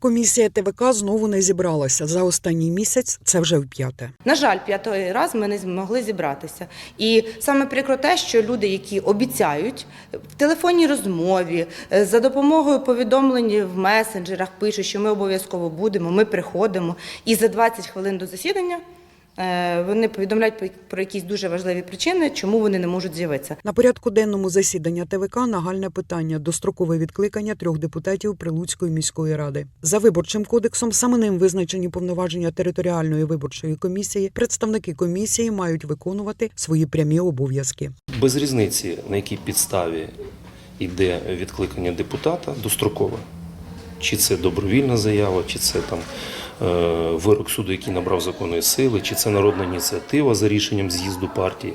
Комісія ТВК знову не зібралася. За останній місяць це вже вп'яте. На жаль, п'ятий раз ми не змогли зібратися. І саме прикро те, що люди, які обіцяють в телефонній розмові, е, за допомогою повідомлень в месенджерах пишуть, що ми обов'язково будемо, ми приходимо. І за 20 хвилин до засідання вони повідомляють про- про якісь дуже важливі причини, чому вони не можуть з'явитися. На порядку денному засідання ТВК нагальне питання дострокове відкликання трьох депутатів Прилуцької міської ради. За виборчим кодексом саме ним визначені повноваження територіальної виборчої комісії. Представники комісії мають виконувати свої прямі обов'язки. Без різниці, на якій підставі йде відкликання депутата дострокове. Чи це добровільна заява, чи це там е, вирок суду, який набрав законної сили, чи це народна ініціатива за рішенням з'їзду партії.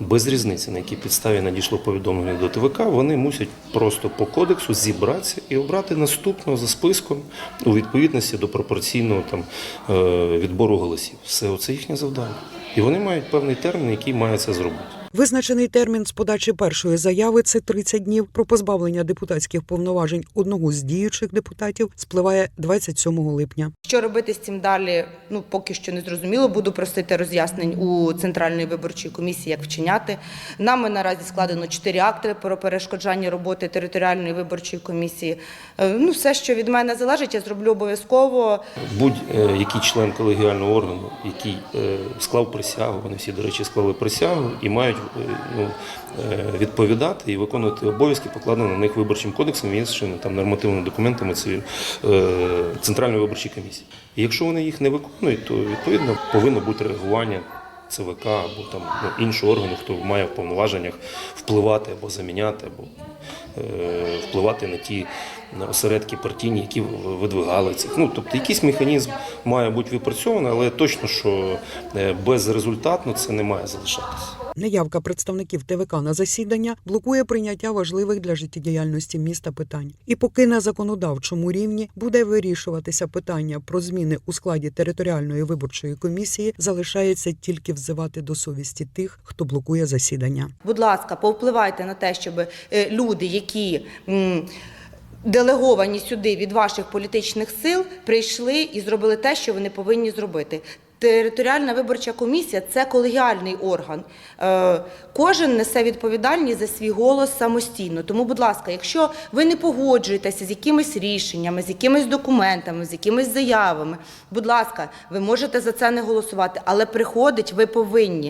Без різниці, на якій підставі надійшло повідомлення до ТВК, вони мусять просто по кодексу зібратися і обрати наступного за списком у відповідності до пропорційного там е, відбору голосів. Все це їхнє завдання. І вони мають певний термін, який має це зробити. Визначений термін з подачі першої заяви це 30 днів. Про позбавлення депутатських повноважень одного з діючих депутатів спливає 27 липня. Що робити з цим далі? Ну поки що не зрозуміло. Буду просити роз'яснень у центральної виборчої комісії, як вчиняти. Нами наразі складено чотири акти про перешкоджання роботи територіальної виборчої комісії. Е, Ну, все, що від мене залежить, я зроблю обов'язково. Будь-який член колегіального органу, який е, склав присягу, вони всі, до речі, склали присягу і мають ну, е, відповідати і виконувати обов'язки, покладені на них виборчим кодексом і іншими там нормативними документами цивіль- е, Центральної виборчої комісії. І якщо вони їх не виконують, то відповідно повинно бути реагування. ЦВК або там ну, іншого органу, хто має в повноваженнях впливати або заміняти, або е, впливати на ті на осередки партійні, які видвигали цих. Ну тобто якийсь механізм має бути відпрацьований, але точно, що е, безрезультатно це не має залишатися. Неявка представників ТВК на засідання блокує прийняття важливих для життєдіяльності міста питань. І поки на законодавчому рівні буде вирішуватися питання про зміни у складі територіальної виборчої комісії, залишається тільки взивати до совісті тих, хто блокує засідання. Будь ласка, повпливайте на те, щоб е, люди, які делеговані сюди від ваших політичних сил, прийшли і зробили те, що вони повинні зробити. Територіальна виборча комісія це колегіальний орган. Е, Кожен несе відповідальність за свій голос самостійно. Тому, будь ласка, якщо ви не погоджуєтеся з якимись рішеннями, з якимись документами, з якимись заявами, будь ласка, ви можете за це не голосувати, але приходить ви повинні.